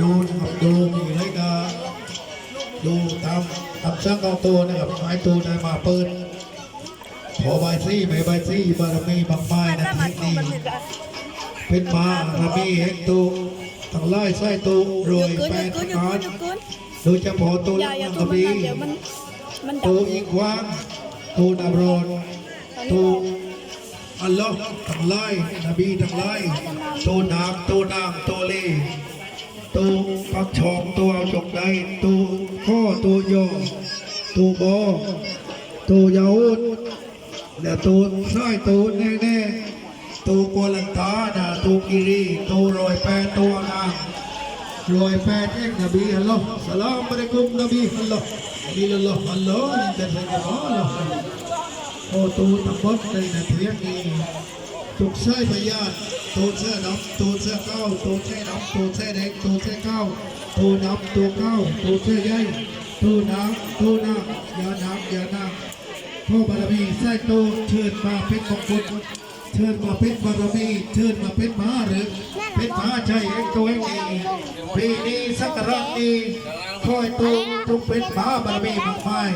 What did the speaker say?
ดูนะครับดูมีไรก็ดูตามตามช่างเอาตัวนะครับไม้ตัวได้มาเปิดพอใบซี่ไม่ใบซี่บารมีบางไม้นะทคนิคเป็นมารมีเฮกตู ทั้งไล่ไส้ตูรวยหยุดแปกุนดหยุดกุนหยุดกากุรนหยุดกุนโดยเฉพาะตัวอย่าลังอย่ากทุระบมันบีนะเดี๋ยวมันมันดัตูบอีกวางตูนำรอนตูอัลลอฮ์ทั้งไล่นบีทั้งไล่ตูนางตูนางตูเลตูปักชองตัวเอาจกใดตูข้อตูโยตูบอตูยาอุดและตูสร้อยตูแน่แน่ๆ ตูโกลันตานะตูกิรีตูรอยแปดตัวนางรอยแปดเอ็กนบีอัลลอฮ์สลามอะลัยกุมนบีอัลลอฮ์นบีอัลลอฮ์อัลลอฮ์อินเตอร์เซนต์อัลลอฮ์โอตูทั้งหมดในนาทีนี้ถูกใช้พยานตัวเสื้อดำตัวเสื้อเก้าตัวเสื้อดำตัวเสื้อแดงตัวเสื้อเก้าตัวดำตัวเก้าตัวเสื้อใหญ่ตัวน้ำตัวน้ำยาน้ำยาน้ำพ่อบารมีใส่โตเชิญมาเป็นมงคล เชิญมาเป็นบารมีเชิญมาเป็นมหาหรือเป็นมหาชัยเองตัวเองนี้ปีนี้สักการะนี้คอยตัวจงเป็นมหาบารมีมากมาย